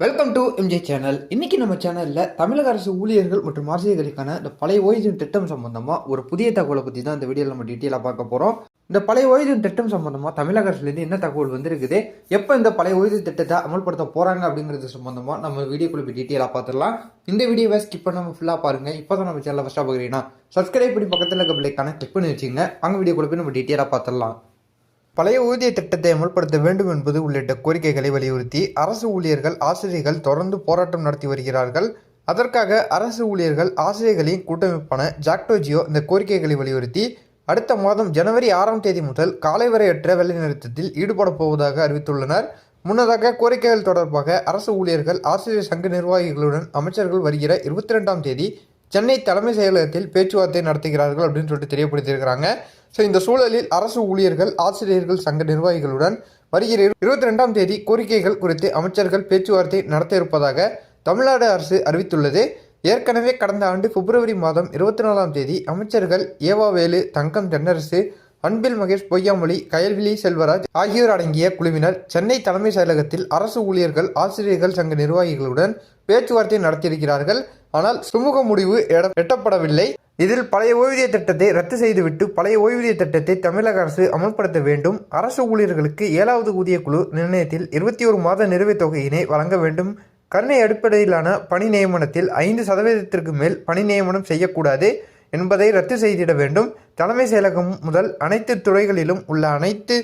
Welcome to MJ channel இன்னைக்கு நம்ம சேனலில் தமிழக அரசு ஊழியர்கள் மற்றும் ஆசிரியர்களுக்கான இந்த பழைய ஓய்வு திட்டம் சம்பந்தமா ஒரு புதிய தகவலை பற்றி தான் இந்த வீடியோவில் நம்ம டீட்டெயிலாக பார்க்க போகிறோம் இந்த பழைய ஓய்வு திட்டம் சம்பந்தமா தமிழக அரசுலேருந்து என்ன தகவல் வந்திருக்குது? எப்போ இந்த பழைய ஓய்வு திட்டத்தை அமல்படுத்த போகிறாங்க அப்படிங்கிறது சம்பந்தமா நம்ம வீடியோக்குள்ள போய் டீட்டெயிலாக பார்த்துடலாம். இந்த வீடியோவை ஸ்கிப் பண்ணாமல் ஃபுல்லாக பாருங்க. இப்போ தான் நம்ம சேனலில் ஃபஸ்ட்டாக பார்க்குறீங்கன்னா சப்ஸ்கிரைப் பண்ணி பக்கத்தில் இருக்க பிள்ளைக்கான கிளிக் பண்ணி வச்சுங்க அங்கே வீடியோக்குள்ள போய் நம்ம டீட்டெயிலாக பார்த்துடலாம். பழைய ஊதிய திட்டத்தை அமல்படுத்த வேண்டும் என்பது உள்ளிட்ட கோரிக்கைகளை வலியுறுத்தி அரசு ஊழியர்கள் ஆசிரியர்கள் தொடர்ந்து போராட்டம் நடத்தி வருகிறார்கள். அதற்காக அரசு ஊழியர்கள் ஆசிரியர்களின் கூட்டமைப்பான ஜாக்டோஜியோ இந்த கோரிக்கைகளை வலியுறுத்தி அடுத்த மாதம் ஜனவரி ஆறாம் தேதி முதல் காலை வரையற்ற வேலைநிறுத்தத்தில் ஈடுபடப் போவதாக அறிவித்துள்ளனர். முன்னதாக கோரிக்கைகள் தொடர்பாக அரசு ஊழியர்கள் ஆசிரியர் சங்க நிர்வாகிகளுடன் அமைச்சர்கள் வருகிற இருபத்தி ரெண்டாம் தேதி சென்னை தலைமை செயலகத்தில் பேச்சுவார்த்தை நடத்துகிறார்கள் அப்படின்னு சொல்லிட்டு தெரியப்படுத்தியிருக்கிறாங்க. ஸோ இந்த சூழலில் அரசு ஊழியர்கள் ஆசிரியர்கள் சங்க நிர்வாகிகளுடன் வருகிற இருபத்தி ரெண்டாம் தேதி கோரிக்கைகள் குறித்து அமைச்சர்கள் பேச்சுவார்த்தை நடத்த இருப்பதாக தமிழ்நாடு அரசு அறிவித்துள்ளது. ஏற்கனவே கடந்த ஆண்டு பிப்ரவரி மாதம் இருபத்தி நாலாம் தேதி அமைச்சர்கள் ஏவாவேலு தங்கம் தென்னரசு அன்பில் மகேஷ் பொய்யாமொழி கயல்விழி செல்வராஜ் ஆகியோர் அடங்கிய குழுவினர் சென்னை தலைமை செயலகத்தில் அரசு ஊழியர்கள் ஆசிரியர்கள் சங்க நிர்வாகிகளுடன் பேச்சுவார்த்தை நடத்தியிருக்கிறார்கள். ஆனால் சுமூக முடிவு எட்டப்படவில்லை. இதில் பழைய ஓய்வூதிய திட்டத்தை ரத்து செய்துவிட்டு பழைய ஓய்வூதிய திட்டத்தை தமிழக அரசு அமல்படுத்த வேண்டும். அரசு ஊழியர்களுக்கு ஏழாவது ஊதிய குழு நிர்ணயத்தில் இருபத்தி ஒரு மாத நிலுவைத் தொகையினை வழங்க வேண்டும். கருணை அடிப்படையிலான பணி நியமனத்தில் ஐந்து சதவீதத்திற்கு மேல் பணி நியமனம் செய்யக்கூடாது என்பதை ரத்து செய்திட வேண்டும். தலைமை செயலகம் முதல் அனைத்து துறைகளிலும் உள்ள அனைத்து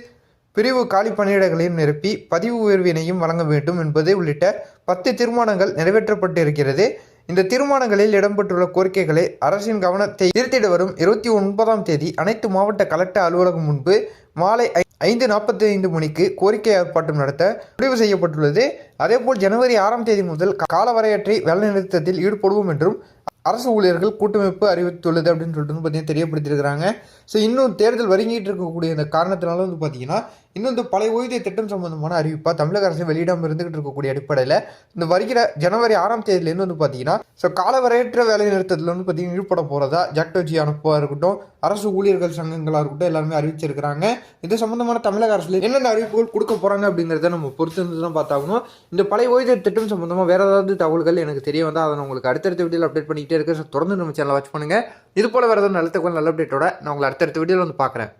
பிரிவு காலி பணியிடங்களையும் நிரப்பி பதிவு உயர்வினையும் வழங்க வேண்டும் என்பது உள்ளிட்ட பத்து தீர்மானங்கள் நிறைவேற்றப்பட்டிருக்கிறது. இந்த தீர்மானங்களில் இடம்பெற்றுள்ள கோரிக்கைகளை அரசின் கவனத்தை ஈர்த்திட வரும் இருபத்தி ஒன்பதாம் தேதி அனைத்து மாவட்ட கலெக்டர் அலுவலகம் முன்பு மாலை ஐந்து நாற்பத்தி ஐந்து மணிக்கு கோரிக்கை ஆர்ப்பாட்டம் நடத்த முடிவு செய்யப்பட்டுள்ளது. அதேபோல் ஜனவரி ஆறாம் தேதி முதல் காலவரையற்றை வேலைநிறுத்தத்தில் ஈடுபடுவோம் என்றும் அரசு ஊழியர்கள் கூட்டமைப்பு அறிவித்துள்ளது அப்படின்னு சொல்லிட்டு வந்து பார்த்தீங்கன்னா தெரியப்படுத்தியிருக்கிறாங்க. ஸோ இன்னும் தேர்தல் வருங்கிட்டு இருக்கக்கூடிய இந்த காரணத்தினால வந்து பார்த்தீங்கன்னா இன்னும் இந்த பழைய ஓய்வூதிய திட்டம் சம்பந்தமான அறிவிப்பாக தமிழக அரசு வெளியிடாமல் இருந்துகிட்டு இருக்கக்கூடிய அடிப்படையில் இந்த வருகிற ஜனவரி ஆறாம் தேதியிலேருந்து வந்து பார்த்தீங்கன்னா ஸோ காலவரையற்ற வேலை நிறுத்தத்தில் வந்து பார்த்தீங்கன்னா ஈடுபட போகிறதா ஜாக்டோஜி அனுப்பாக இருக்கட்டும் அரசு ஊழியர்கள் சங்கங்களாக இருக்கட்டும் எல்லாருமே அறிவிச்சிருக்கிறாங்க. இது சம்பந்தமான தமிழக அரசுல என்னென்ன அறிவிப்புகள் கொடுக்க போகிறாங்க அப்படிங்கிறத நம்ம பொறுத்து இருந்து தான் பார்த்தாகணும். இந்த பழைய ஓய்வூதிய திட்டம் சம்பந்தமாக வேறு ஏதாவது தகவல்கள் எனக்கு தெரிய வந்தால் அதை நான் உங்களுக்கு அடுத்தடுத்த வீடியோவில் அப்டேட் பண்ணிக்கிட்டே இருக்கேன் ஸோ தொடர்ந்து நம்ம சேனலை வாட்ச் பண்ணுங்கள் இது போல வேறு ஏதாவது நல்ல தகவல் நல்ல அப்டேட்டோட நான் உங்களை அடுத்தடுத்த வீடியோவில் வந்து பார்க்குறேன்.